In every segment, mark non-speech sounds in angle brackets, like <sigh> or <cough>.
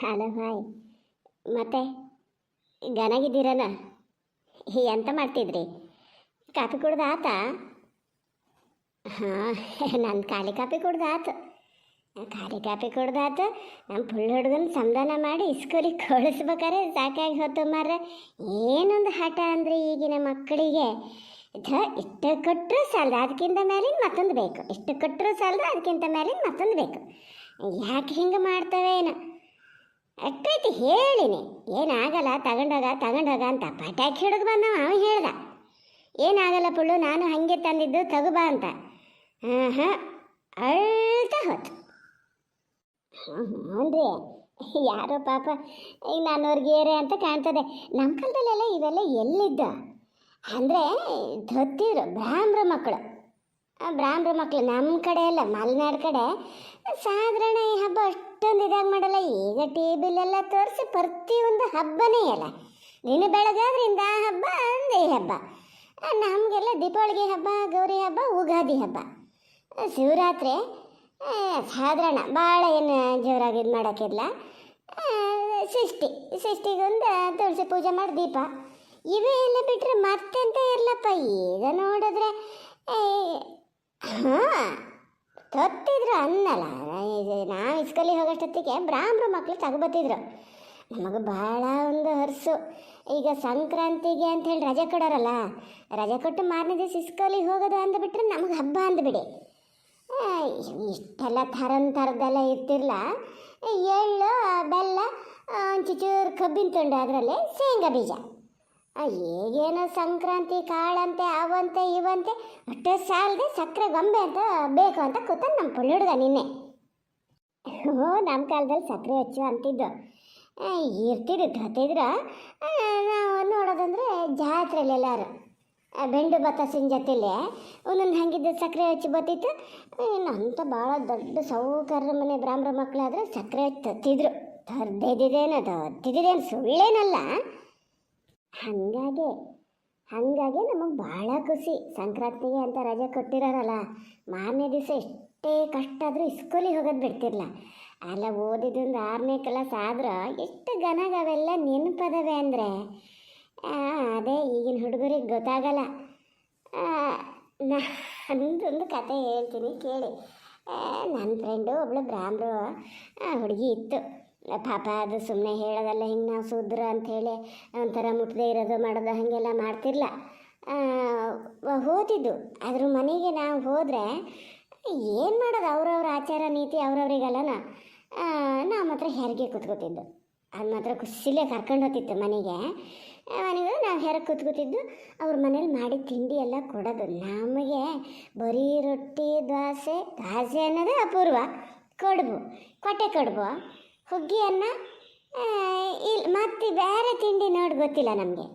Hello, hi. ಮತ್ತೆ ಗನಾಗಿದ್ದೀರನ ಎಂತ ಮಾಡ್ತಿದ್ರಿ? ಕಾಫಿ ಕುಡ್ದು ಆತ? ಹಾಂ, ನಾನು ಖಾಲಿ ಕಾಫಿ ಕುಡ್ದು ಖಾಲಿ ಕಾಫಿ ಕುಡ್ದಾತು ನಮ್ಮ ಪುಳ್ಳ ಹುಡುಗನ ಸಂಧಾನ ಮಾಡಿ ಸ್ಕೂಲಿಗೆ ಕಳಿಸ್ಬೇಕಾರೆ ಸಾಕಾಗಿ ಹೊತ್ತು ಮಾರ ಏನೊಂದು ಹಠ ಅಂದರೆ ಈಗಿನ ಮಕ್ಕಳಿಗೆ? ಇಷ್ಟು ಕೊಟ್ಟರು ಸಾಲದು. ಅದಕ್ಕಿಂತ ಮೇಲಿನ ಮತ್ತೊಂದು ಬೇಕು. ಇಷ್ಟು ಕೊಟ್ಟರು ಸಾಲದು ಅದಕ್ಕಿಂತ ಮೇಲಿನ ಮತ್ತೊಂದು ಬೇಕು. ಯಾಕೆ ಹಿಂಗೆ ಮಾಡ್ತವೇನೋ? ಅಟ್ಟೈತಿ ಹೇಳಿನಿ ಏನಾಗಲ್ಲ, ತಗೊಂಡೋಗ ತಗೊಂಡೋಗ ಅಂತ ಪಟಾಕಿ ಹಿಡಿದು ಬಂದವ ಅವ ಹೇಳ್ದ. ಏನಾಗಲ್ಲ ಪುಳ್ಳು, ನಾನು ಹಾಗೆ ತಂದಿದ್ದು ತಗೋಬಾ ಅಂತ. ಹಾಂ ಹಾಂ ಅಳ್ತಾ ಹೋತು. ಹ್ಞೂ ಯಾರೋ ಪಾಪ ಈಗ ಏರೆ ಅಂತ ಕಾಣ್ತದೆ. ನಮ್ಮ ಕಾಲದಲ್ಲೆಲ್ಲ ಇವೆಲ್ಲ ಎಲ್ಲಿದ್ದ? ಅಂದರೆ ಧತ್ತಿದ್ರು ಬ್ರಾಹ್ಮ್ರ ಮಕ್ಕಳು. ಬ್ರಾಹ್ಮ್ರ ಮಕ್ಕಳು ನಮ್ಮ ಕಡೆ ಎಲ್ಲ ಮಲೆನಾಡು ಕಡೆ. ಸಾಧಾರಣ ಈ ಹಬ್ಬ ಅಷ್ಟೊಂದು ಇದಾಗಿ ಮಾಡಲ್ಲ, ಈಗ ಟಿ ಎಲ್ಲ ತೋರಿಸಿ ಪ್ರತಿಯೊಂದು ಹಬ್ಬನೇ ಅಲ್ಲ. ನೀನು ಬೆಳಗಾದ್ರಿಂದ ಆ ಹಬ್ಬ, ಅಂದೇ ಹಬ್ಬ. ನಮಗೆಲ್ಲ ದೀಪಾವಳಿಗೆ ಹಬ್ಬ, ಗೌರಿ ಹಬ್ಬ, ಉಗಾದಿ ಹಬ್ಬ. ಶಿವರಾತ್ರಿ ಸಾಧಾರಣ ಭಾಳ ಏನು ಜೋರಾಗಿ ಇದು ಮಾಡೋಕ್ಕಿಲ್ಲ. ಷಷ್ಠಿ ಷಷ್ಠಿಗೊಂದು ತುಳಸಿ ಪೂಜೆ ಮಾಡಿ ದೀಪ. ಇವೇ ಎಲ್ಲ ಬಿಟ್ಟರೆ ಮತ್ತೆಂತ ಇರಲಪ್ಪ, ಈಗ ನೋಡಿದ್ರೆ ತೊತ್ತಿದ್ರು ಅನ್ನಲ್ಲ. ನಾವು ಇಸ್ಕಲಿ ಹೋಗೋಷ್ಟೊತ್ತಿಗೆ ಬ್ರಾಹ್ಮಣ ಮಕ್ಕಳು ತಗೊಬತ್ತಿದ್ರು ನಮಗೆ ಭಾಳ ಒಂದು ಹರ್ಸು. ಈಗ ಸಂಕ್ರಾಂತಿಗೆ ಅಂತ ಹೇಳಿ ರಜೆ ಕೊಡೋರಲ್ಲ, ರಜೆ ಕೊಟ್ಟು ಮಾರನೇ ದಿವಸ ಇಸ್ಕಲ್ಲಿ ಹೋಗೋದು ಅಂದ್ಬಿಟ್ರೆ ನಮಗೆ ಹಬ್ಬ ಅಂದ್ಬಿಡಿ. ಇಷ್ಟೆಲ್ಲ ಥರನ್ ಥರದ್ದೆಲ್ಲ ಇರ್ತಿರಲ್ಲ ಎಳ್ಳು, ಬೆಲ್ಲ ಒಂಚೂರು ಕಬ್ಬಿನ ತುಂಡು ಅದರಲ್ಲಿ ಶೇಂಗಾ ಬೀಜ. ಈಗೇನೋ ಸಂಕ್ರಾಂತಿ ಕಾಳಂತೆ ಅವಂತೆ ಇವಂತೆ, ಅಷ್ಟೇ ಸಾಲದೆ ಸಕ್ಕರೆ ಗೊಂಬೆ ಅಂತ ಬೇಕು ಅಂತ ಕೂತ ನಮ್ಮ ಪುಳ್ಳ ನಿನ್ನೆ. ಓ ನಮ್ಮ ಕಾಲದಲ್ಲಿ ಸಕ್ಕರೆ ಹಚ್ಚು ಅಂತಿದ್ದು. ಇರ್ತಿದ್ರು ಹತ್ತಿದ್ರು ನಾವು ನೋಡೋದಂದ್ರೆ ಜಾತ್ರೆಯಲ್ಲಿ ಎಲ್ಲರೂ. ಬೆಂಡು ಬತ್ತಾಸಿನ ಜೊತೆಲೆ ಒಂದೊಂದು ಹಂಗಿದ್ದು ಸಕ್ಕರೆ ಹಚ್ಚಿ ಬತ್ತಿತ್ತು ಅಂತ ಭಾಳ ದೊಡ್ಡ ಸೌಕರ್ಯ ಮನೆ ಬ್ರಾಹ್ಮಣ ಮಕ್ಕಳಾದ್ರೆ ಸಕ್ಕರೆ ಹಚ್ಚಿ ತತ್ತಿದ್ರು ತರ್ದಿದ್ದೇನೋ ತತ್ತಿದ್ದೇನು ಸುಳ್ಳೇನಲ್ಲ? ಹಾಗಾಗಿ ಹಾಗಾಗಿ ನಮಗೆ ಭಾಳ ಖುಷಿ. ಸಂಕ್ರಾಂತಿಗೆ ಅಂತ ರಜೆ ಕೊಟ್ಟಿರೋರಲ್ಲ, ಮಾರನೇ ದಿವಸ ಎಷ್ಟೇ ಕಷ್ಟ ಆದರೂ ಸ್ಕೂಲಿಗೆ ಹೋಗೋದು ಬಿಡ್ತಿರ್ಲ. ಅಲ್ಲ ಓದಿದ್ದೊಂದು ಆರನೇ ಕ್ಲಾಸ್ ಆದ್ರೆ ಎಷ್ಟು ಗನಗ ಅವೆಲ್ಲ ನೆನಪದವೆ ಅಂದರೆ ಅದೇ ಈಗಿನ ಹುಡುಗರಿಗೆ ಗೊತ್ತಾಗಲ್ಲ. ನಂದೊಂದು ಕತೆ ಹೇಳ್ತೀನಿ, ಕೇಳಿ. ನನ್ನ ಫ್ರೆಂಡು ಒಬ್ಳು ಬ್ರಾಹ್ಮರು ಹುಡುಗಿ ಇತ್ತು. ಪಾಪ ಅದು ಸುಮ್ಮನೆ ಹೇಳೋದಲ್ಲ, ಹಿಂಗೆ ನಾವು ಸೂದ್ರ ಅಂಥೇಳಿ ಒಂಥರ ಮುಟ್ಟದೇ ಇರೋದು ಮಾಡೋದು ಹಾಗೆಲ್ಲ ಮಾಡ್ತಿರ್ಲ. ಹೋತಿದ್ದು. ಅದ್ರ ಮನೆಗೆ ನಾವು ಹೋದರೆ ಏನು ಮಾಡೋದು? ಅವ್ರವ್ರ ಆಚಾರ, ನೀತಿ ಅವ್ರವ್ರಿಗಲ್ಲನ? ನಾವು ಮಾತ್ರ ಹೆರಿಗೆ ಕೂತ್ಕೋತಿದ್ದು. ಅದು ಮಾತ್ರ ಖುಷಿಲೇ ಕರ್ಕೊಂಡು ಹೋಗ್ತಿತ್ತು ಮನೆಗೆ. ಮನೆಗೆ ನಾವು ಹೆರಗೆ ಕೂತ್ಕೋತಿದ್ದು? ಅವ್ರ ಮನೇಲಿ ಮಾಡಿ ತಿಂಡಿ ಎಲ್ಲ ಕೊಡೋದು. ನಮಗೆ ಬರೀ ರೊಟ್ಟಿ, ದೋಸೆ ದಾಸೆ ಅನ್ನೋದೇ ಅಪೂರ್ವ. ಕಡುಬು. ಕೊಟ್ಟೆ ಕಡುಬು. ಹುಗ್ಗಿ ಅನ್ನ ಇಲ್ಲಿ ಮತ್ತೆ ಬೇರೆ ತಿಂಡಿ ನೋಡಿ ಗೊತ್ತಿಲ್ಲ ನಮಗೆ.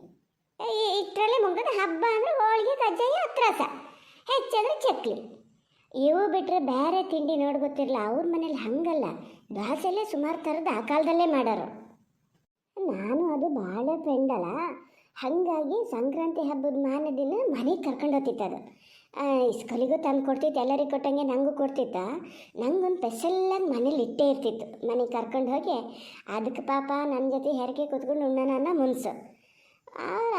ಇಷ್ಟರಲ್ಲಿ ಮುಗಿದ ಹಬ್ಬ ಅಂದರೆ ಹೋಳಿಗೆ, ಕಜ್ಜಾಯ ಅತ್ರಾಸ ಹೆಚ್ಚಂದ್ರೆ ಚಕ್ಲಿ. ಇವು ಬಿಟ್ಟರೆ ಬೇರೆ ತಿಂಡಿ ನೋಡಿ ಗೊತ್ತಿರಲ್ಲ ಅವ್ರ ಮನೇಲಿ ಹಂಗಲ್ಲ. ದೋಸೆಲ್ಲೇ ಸುಮಾರು ಥರದ ಆ ಕಾಲದಲ್ಲೇ ಮಾಡೋರು. ನಾನು ಅದು ಭಾಳ ಫ್ರೆಂಡಲ್ಲ ಹಾಗಾಗಿ ಸಂಕ್ರಾಂತಿ ಹಬ್ಬದ ಮಾನ ದಿನ ಮನೆಗೆ ಕರ್ಕೊಂಡು ಹೋಗ್ತಿತ್ತು ಅದು ಸ್ಕೂಲಿಗೂ ತಂದು ಕೊಡ್ತಿತ್ತು, ಎಲ್ಲರಿಗೆ ಕೊಟ್ಟಂಗೆ ನನಗೂ ಕೊಡ್ತಿತ್ತ. ನಂಗೊಂದು ಸ್ಪೆಷಲ್ಲಾಗಿ ಮನೇಲಿ ಇಟ್ಟೇ ಇರ್ತಿತ್ತು. ಮನೆಗೆ ಕರ್ಕೊಂಡು ಹೋಗಿ ಅದಕ್ಕೆ ಪಾಪ ನನ್ನ ಜೊತೆ ಹೆರಿಗೆ ಕೂತ್ಕೊಂಡು ಉಣ್ಣೋಣ ಮುನ್ಸು.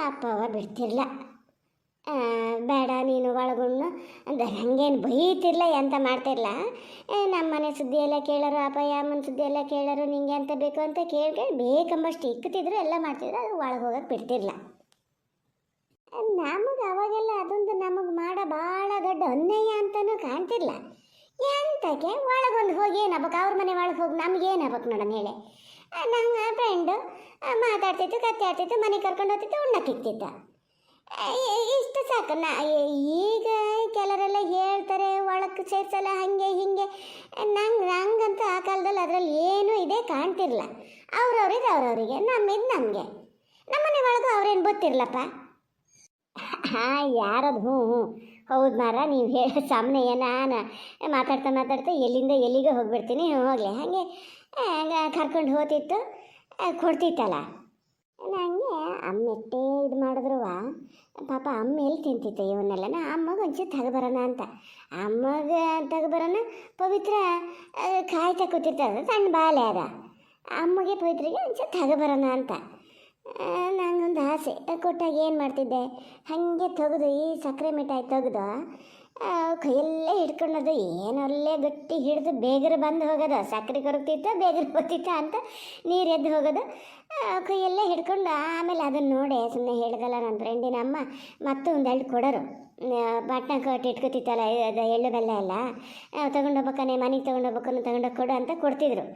ಅಪ್ಪ ಅವ ಬಿಡ್ತಿರ್ಲ. ಬೇಡ, ನೀನು ಒಳಗುಣ್ಣು ಅಂದ್ರೆ ಹಂಗೇನು ಬೈತಿರ್ಲ, ಎಂತ ಮಾಡ್ತಿರ್ಲ? ನಮ್ಮ ಮನೆ ಸುದ್ದಿ ಎಲ್ಲ ಕೇಳೋರು, ಅಪ್ಪ ಯಾಮನ ಸುದ್ದಿ ಎಲ್ಲ ಕೇಳೋರು, ನಿಂಗೆ ಅಂತ ಬೇಕು ಅಂತ ಕೇಳ್ಕೊಂಡು ಬೇಕಂಬಷ್ಟು ಇಕ್ಕತಿದ್ರು, ಎಲ್ಲ ಮಾಡ್ತಿದ್ರು, ಅದು ಒಳಗೆ ಹೋಗೋಕೆ ಬಿಡ್ತಿರ್ಲ. ನಮಗೆ ಅವಾಗೆಲ್ಲ ಅದೊಂದು ನಮಗೆ ಮಾಡೋ ಭಾಳ ದೊಡ್ಡ ಅನ್ಯಾಯ ಅಂತಲೂ ಕಾಣ್ತಿಲ್ಲ ಎಂತಕ್ಕೆ? ಒಳಗೊಂದು ಹೋಗಿ ಏನಾಗ್ಬೇಕು ಅವ್ರ ಮನೆ ಒಳಗೆ ಹೋಗಿ ನಮ್ಗೆ ಏನಾಗ್ಬೇಕು ನೋಡೋಣ ಹೇಳಿ ನಂಗೆ ಫ್ರೆಂಡು ಮಾತಾಡ್ತಿತ್ತು ಕತ್ತೆ ಆಡ್ತಿತ್ತು ಮನೆಗೆ ಕರ್ಕೊಂಡು ಹೋಗ್ತಿತ್ತು ಉಣ್ಣಕ್ಕಿತ್ತಿತ್ತ ಇಷ್ಟು ಸಾಕು. ನಾ ಈಗ ಕೆಲವರೆಲ್ಲ ಹೇಳ್ತಾರೆ ಒಳಕ್ಕೆ ಸೇರಿಸಲ್ಲ, ಹಾಗೆ ಹೀಗೆ. ನಂಗೆ, ನಂಗಂತ ಆ ಕಾಲದಲ್ಲಿ ಅದರಲ್ಲಿ ಏನೂ ಇದೆ ಕಾಣ್ತಿರ್ಲ. ಅವ್ರವ್ರಿಗೆ ಅವ್ರವ್ರಿಗೆ ನಮ್ಮಿದ್ದು ನಮಗೆ. ನಮ್ಮನೆ ಒಳಗೂ ಅವ್ರೇನು ಗೊತ್ತಿರ್ಲಪ್ಪ? ಹಾಂ, ಯಾರದು ಹ್ಞೂ ಹ್ಞೂ ಹೌದು ಮಾರ ನೀವು ಹೇಳೋ ಸಾಮನೆ ನಾನು ಮಾತಾಡ್ತಾ ಮಾತಾಡ್ತಾ ಎಲ್ಲಿಂದ ಎಲ್ಲಿಗೆ ಹೋಗ್ಬಿಡ್ತೀನಿ ಹೋಗಲಿ. ಹಾಗೆ ಕರ್ಕೊಂಡು ಹೋತಿತ್ತು ಕೊಡ್ತಿತ್ತಲ್ಲ. ನನಗೆ ಅಮ್ಮ ಎಷ್ಟೇ ಇದು ಮಾಡಿದ್ರುವ, ಪಾಪ ಅಮ್ಮ ಎಲ್ಲಿ ತಿಂತಿತ್ತು ಇವನ್ನೆಲ್ಲ ನಾ ಅಮ್ಮಗೆ ಒಂಚೂರು ತೆಗೆಬರೋಣ ಅಂತ. ಅಮ್ಮಗೆ ತೆಗೆಬರೋಣ ಪವಿತ್ರ ಕಾಯ್ತಾ ಕೂತಿರ್ತಾರೆ ಸಣ್ಣ ಬಾಲೆ ಅದ. ಅಮ್ಮಗೆ ಪವಿತ್ರಿಗೆ ಒಂಚೂರು ತೆಗೆಬರೋಣ ಅಂತ. ಆ, ನಂಗೊಂದು ಆಸೆ. ಕೊಟ್ಟಾಗ ಏನು ಮಾಡ್ತಿದ್ದೆ? ಹಾಗೆ ತೆಗೆದು ಈ ಸಕ್ಕರೆ ಮಿಠಾಯಿ ತೆಗೆದು ಕೈಯಲ್ಲೇ ಹಿಡ್ಕೊಂಡದು ಏನಲ್ಲೇ ಗಟ್ಟಿ ಹಿಡಿದು ಬೇಗರ ಬಂದು ಹೋಗೋದು. ಸಕ್ಕರೆ ಕೊರಗ್ತಿತ್ತ ಬೇಗರ ಬರ್ತಿತ್ತ ಅಂತ ನೀರು ಎದ್ದು ಹೋಗೋದು. ಕೈಯಲ್ಲೇ ಹಿಡ್ಕೊಂಡು ಆಮೇಲೆ ಅದನ್ನು ನೋಡಿ. ಸುಮ್ಮನೆ ಹೇಳಿದಲ್ಲ ನನ್ನ ಫ್ರೆಂಡಿನ ಅಮ್ಮ ಮತ್ತು ಒಂದು ಎಳ್ಳು ಕೊಡೋರು. ಬಾಟ್ನ ಕಟ್ಟಿ ಇಟ್ಕೊತಿತ್ತಲ್ಲ ಅದು ಎಳ್ಳು ಬೆಲ್ಲ ಎಲ್ಲ. ತೊಗೊಂಡೋಗ್ಬೇಕಾನೆ ಮನೆಗೆ ತೊಗೊಂಡೋಗ್ಬೇಕು ತೊಗೊಂಡೋಗಿ ಕೊಡು ಅಂತ ಕೊಡ್ತಿದ್ರು.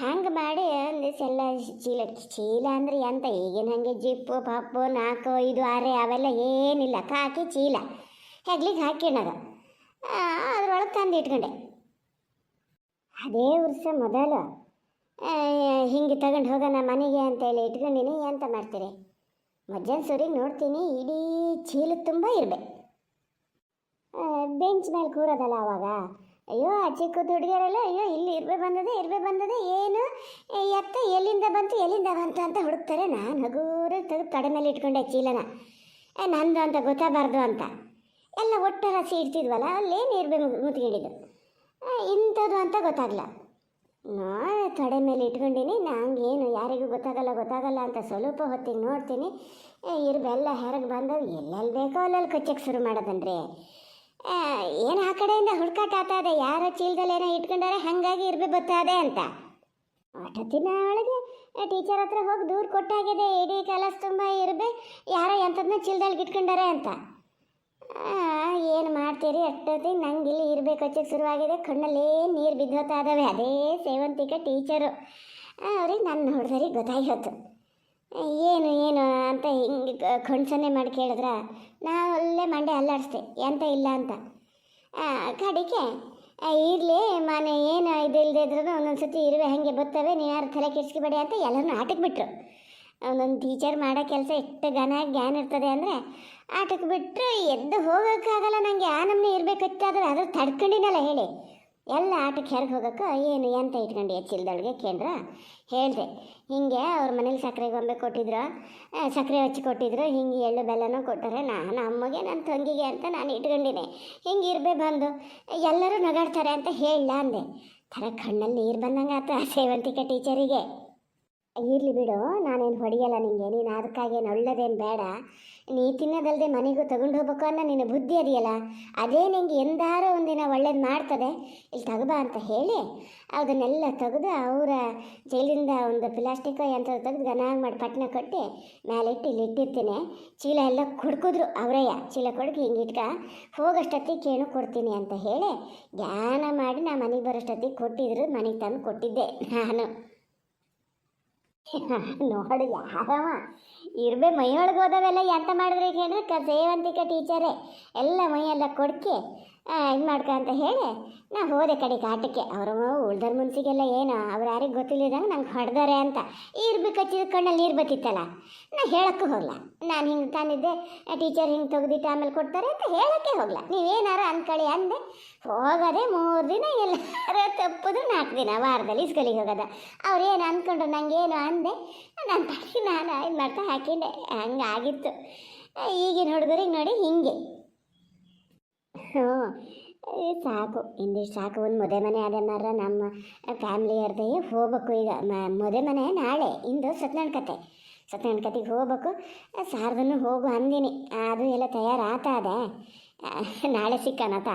ಹಂಗೆ ಮಾಡಿ ಒಂದು ಸೆಲ್ಲ ಚೀಲ ಚೀಲ ಅಂದರೆ ಎಂತ? ಈಗಿನ ಹಾಗೆ ಜಿಪ್ಪು, ಪಪ್ಪು, ನಾಲ್ಕು, ಐದು, ಆರೆ, ಅವೆಲ್ಲ ಏನಿಲ್ಲ. ಕಾಕಿ ಚೀಲ. ಹೆಗ್ಲಿಗೆ ಹಾಕಿಣದ ಅದ್ರೊಳಗೆ ತಂದು ಇಟ್ಕೊಂಡೆ. ಅದೇ ವರ್ಷ ಮೊದಲು ಹಿಂಗೆ ತಗೊಂಡು ಹೋಗೋಣ ಮನೆಗೆ ಅಂತೇಳಿ ಇಟ್ಕೊಂಡಿನಿ. ಎಂತ ಮಾಡ್ತೀರಿ? ಮಧ್ಯಾಹ್ನ ಸೂರಿಗೆ ನೋಡ್ತೀನಿ. ಇಡೀ ಚೀಲ ತುಂಬ ಇರಬೇಕು ಬೆಂಚ್ ಮೇಲೆ ಕೂರೋದಲ್ಲ ಅವಾಗ. ಅಯ್ಯೋ ಆ ಚಿಕ್ಕ ಹುಡುಗಿಯರೆಲ್ಲ, ಅಯ್ಯೋ, ಇಲ್ಲಿ ಇರ್ಬೆ ಬಂದದೆ ಇರ್ಬೆ ಬಂದದೆ, ಏನು? ಎತ್ತ ಎಲ್ಲಿಂದ ಬಂತು ಎಲ್ಲಿಂದ ಬಂತು ಅಂತ ಹುಡುಕ್ತಾರೆ ನಾನು. ಹಗೂರ ತೆಗೆದು ಕಡೆ ಮೇಲೆ ಇಟ್ಕೊಂಡೆ ಚೀಲನ ನಂದು ಅಂತ ಗೊತ್ತಾಗಬಾರ್ದು ಅಂತ. ಎಲ್ಲ ಒಟ್ಟು ಹಸಿ ಇಡ್ತಿದ್ವಲ್ಲ, ಅಲ್ಲೇನು ಇರ್ಬೆ ಮುತ್ಕೊಂಡಿದ್ದು? ಇಂಥದ್ದು ಅಂತ ಗೊತ್ತಾಗಲ್ಲ ನಾನು ತೊಡೆ ಮೇಲೆ ಇಟ್ಕೊಂಡಿನಿ ಏನು ಯಾರಿಗೂ ಗೊತ್ತಾಗಲ್ಲ ಗೊತ್ತಾಗಲ್ಲ ಅಂತ ಸ್ವಲ್ಪ ಹೊತ್ತಿಗೆ ನೋಡ್ತೀನಿ. ಇರ್ಬೆಲ್ಲ ಹೊರಗೆ ಬಂದವು, ಎಲ್ಲೆಲ್ಲಿ ಬೇಕೋ ಅಲ್ಲೆಲ್ಲಿ ಕಚ್ಚಕ್ಕೆ ಶುರು ಮಾಡೋದನ್ರಿ ಏನು ಆ ಕಡೆಯಿಂದ ಹುಡ್ಕಾಟ ಆಗ್ತದೆ ಯಾರೋ ಚೀಲದಲ್ಲಿ ಏನೋ ಇಟ್ಕೊಂಡಾರೆ ಹಾಗಾಗಿ ಇರ್ಬೆ ಬರ್ತದೆ ಅಂತ. ದಿನ ಒಳಗೆ ಟೀಚರ್ ಹತ್ರ ಹೋಗಿ ದೂರ ಕೊಟ್ಟಾಗಿದೆ ಇಡೀ ಕಲಸ್ ತುಂಬ ಇರ್ಬೆ, ಯಾರೋ ಎಂಥದ್ನ ಚೀಲದಲ್ಲಿ ಇಟ್ಕೊಂಡಾರೆ ಅಂತ. ಏನು ಮಾಡ್ತೀರಿ? ಅಷ್ಟೊತ್ತಿ ನಂಗೆ ಇಲ್ಲಿ ಇರಬೇಕು. ಹಚ್ಚಕ್ಕೆ ಶುರುವಾಗಿದೆ. ಕಣ್ಣಲ್ಲೇ ನೀರು ಬಿದ್ದೋತಾ ಅದೇ ಸೇವಂತಿಕೆ ಟೀಚರು ಅವ್ರಿಗೆ ನನ್ನ ನೋಡಿದ್ರಿಗೆ ಗೊತ್ತಾಗಿತ್ತು ಏನು ಏನು ಅಂತ ಹಿಂಗೆ ಕಣ್ಸನ್ನೆ ಮಾಡಿ ಕೇಳಿದ್ರೆ ನಾನು ಅಲ್ಲೇ ಮಂಡೆ ಅಲ್ಲಾಡಿಸ್ದೆ, ಎಂತ ಇಲ್ಲ ಅಂತ. ಕಡೆಗೆ ಇರಲಿ, ಮನೆ, ಏನು ಇದು ಇಲ್ಲದೆ ಇದ್ರೂ ಒಂದೊಂದು ಸತಿ ಇರುವೆ ಹಾಗೆ ಬರ್ತವೆ ನೀ ಯಾರು ತಲೆ ಕೆಡಿಸ್ಕೊಬೇಡಿ ಅಂತ ಎಲ್ಲರೂ ಆಟಕ್ಕೆ ಬಿಟ್ಟರು ಒಂದೊಂದು ಟೀಚರ್ ಮಾಡೋ ಕೆಲಸ ಎಷ್ಟು ಘನ ಜ್ಞಾನ ಇರ್ತದೆ ಅಂದರೆ ಆಟಕ್ಕೆ ಬಿಟ್ಟರೆ ಎದ್ದು ಹೋಗೋಕ್ಕಾಗಲ್ಲ ನನಗೆ ಆ ನಮ್ಮನೆ ಇರಬೇಕಾದ್ರೆ ಅದು ತಡ್ಕೊಂಡಿನಲ್ಲ ಹೇಳಿ. ಎಲ್ಲ ಆಟಕ್ಕೆ ಹೆರ್ಗೆ ಹೋಗೋಕ್ಕೆ ಏನು ಎಂತ ಇಟ್ಕೊಂಡು ಎಚ್ಚಿಲ್ದೊಳಗೆ ಕೇಂದ್ರ? ಹೇಳಿದೆ. ಹಿಂಗೆ ಅವ್ರ ಮನೇಲಿ ಸಕ್ಕರೆ ಗೊಂಬೆ ಕೊಟ್ಟಿದ್ರು. ಸಕ್ಕರೆ ಹಚ್ಚಿ ಕೊಟ್ಟಿದ್ರು. ಹಿಂಗೆ ಎಳ್ಳು ಬೆಲ್ಲನೂ ಕೊಟ್ಟರೆ ನಾನು ಅಮ್ಮಗೆ ನನ್ನ ತಂಗಿಗೆ ಅಂತ ನಾನು ಇಟ್ಕೊಂಡಿನಿ ಹಿಂಗೆ ಇರ್ಬೇ ಬಂದು, ಎಲ್ಲರೂ ನಗಾಡ್ತಾರೆ ಅಂತ ಹೇಳಲ್ಲ ಅಂದೆ. ಥರ ಕಣ್ಣಲ್ಲಿ ನೀರು ಬಂದಂಗೆ ಆತ ಸೇವಂತಿಕೆ ಟೀಚರಿಗೆ. ಇರಲಿ ಬಿಡು, ನಾನೇನು ಹೊಡೆಯಲ್ಲ ನಿನಗೆ ನೀನು ಅದಕ್ಕಾಗೇನು ಒಳ್ಳೇದೇನು ಬೇಡ. ನೀ ತಿನ್ನೋದಲ್ಲದೆ ಮನೆಗೂ ತಗೊಂಡು ಹೋಗ್ಬೇಕು ಅನ್ನೋ ನಿನ್ನ ಬುದ್ಧಿ ಅದೆಯಲ್ಲ? ಅದೇ ನಿಂಗೆ ಎಂದಾರೋ ಒಂದಿನ ಒಳ್ಳೇದು ಮಾಡ್ತದೆ. ಇಲ್ಲಿ ತಗೋಬಾ ಅಂತ ಹೇಳಿ, ಅದನ್ನೆಲ್ಲ ತೆಗೆದು ಅವರ ಜೈಲಿಂದ ಒಂದು ಪ್ಲಾಸ್ಟಿಕ್ ಯಂತ್ರ ತೆಗೆದು ಗನಾಗ್ ಮಾಡಿ ಪಟ್ಟಣ ಕಟ್ಟಿ ಮೇಲೆ ಇಟ್ಟು ಇಲ್ಲಿ ಇಟ್ಟಿರ್ತೀನಿ. ಚೀಲ ಎಲ್ಲ ಕುಡ್ಕಿದ್ರು ಅವರಯ್ಯ, ಚೀಲ ಕೊಡ್ಕಿ ಹಿಂಗೆ ಇಟ್ಕ, ಹೋಗೋಷ್ಟೊತ್ತಿಗೆ ಕೇಳು ಕೊಡ್ತೀನಿ ಅಂತ ಹೇಳಿ ಧ್ಯಾನ ಮಾಡಿ ನಾ ಮನೆಗೆ ಬರೋಷ್ಟೊತ್ತಿಗೆ ಕೊಟ್ಟಿದ್ರು, ಮನೆಗೆ ತಂದು ಕೊಟ್ಟಿದ್ದೆ ನಾನು. <laughs> ನೋಡಿ ಯಾರವ ಇರ್ಬೇ ಮೈಯೊಳಗೆ ಹೋದವೆಲ್ಲ ಎಂತ ಮಾಡಿದ್ರೆ ಹೇಳಿದ್ರೆ ಸೇವಂತಿಕ ಟೀಚರೇ, ಎಲ್ಲ ಮೈಯೆಲ್ಲ ಕೊಡ್ಕೆ ಇದು ಮಾಡ್ಕ ಅಂತ ಹೇಳಿ, ನಾ ಹೋದೆ ಕಡೆ ಆಟಕ್ಕೆ ಅವರು ಉಳ್ದರ ಮುನ್ಸಿಗೆಲ್ಲ ಏನು, ಅವ್ರು ಯಾರಿಗೆ ಗೊತ್ತಿಲ್ಲದಂಗೆ ನಂಗೆ ಹೊಡೆದಾರೆ ಅಂತ. ಇರ್ಬೇಕು ಕಚ್ಚಿದ ಕಣ್ಣಲ್ಲಿ ನೀರು ಬತ್ತಿತ್ತಲ್ಲ, ನಾ ಹೇಳೋಕ್ಕೂ ಹೋಗಲ್ಲ ನಾನು ಹಿಂಗೆ ತಂದಿದ್ದೆ ಟೀಚರ್ ಹಿಂಗೆ ತೆಗೆದಿಟ್ಟು ಆಮೇಲೆ ಕೊಡ್ತಾರೆ ಅಂತ ಹೇಳೋಕ್ಕೆ ಹೋಗಲ್ಲ ನೀವೇನಾರು ಅಂದ್ಕೊಳ್ಳಿ ಅಂದೆ, ಹೋಗೋದೆ ಮೂರು ದಿನ ಎಲ್ಲಾರು ತಪ್ಪದು ನಾಲ್ಕು ದಿನ ವಾರದಲ್ಲಿ ಸ್ಕೂಲಿಗೆ ಹೋಗೋದ. ಅವ್ರು ಏನು ಅಂದ್ಕೊಂಡ್ರು ನಂಗೇನು ಅಂದೆ ನನ್ನ ತಲೆ ನಾನು ಇದು ಮಾಡ್ತಾ ಹಾಕಿಂಡೆ ಹಂಗಾಗಿತ್ತು. ಈಗಿನ ಹುಡುಗರಿಗೆ ನೋಡಿ ಹಿಂಗೆ. ಹ್ಞೂ ಸಾಕು. ಇಂದಿಷ್ಟು ಸಾಕು. ಒಂದು ಮದುವೆ ಮನೆ ಮಾರ ನಮ್ಮ ಫ್ಯಾಮಿಲಿ ಅವ್ರದ್ದೇ ಹೋಗ್ಬೇಕು ಈಗ. ಮೊದೆ ಮದುವೆ ಮನೆ ನಾಳೆ. ಇಂದು ಸತ್ಯನಾರಾಯಣ ಕತೆ. ಸತ್ಯನಾರಾಯಣ ಕತೆಗೆ ಹೋಗ್ಬೇಕು. ಸಾರ್ದನ್ನು ಹೋಗು ಅಂದಿನಿ. ಅದು ಎಲ್ಲ ತಯಾರಾತ ಅದೇ. ನಾಳೆ ಸಿಕ್ಕಣತ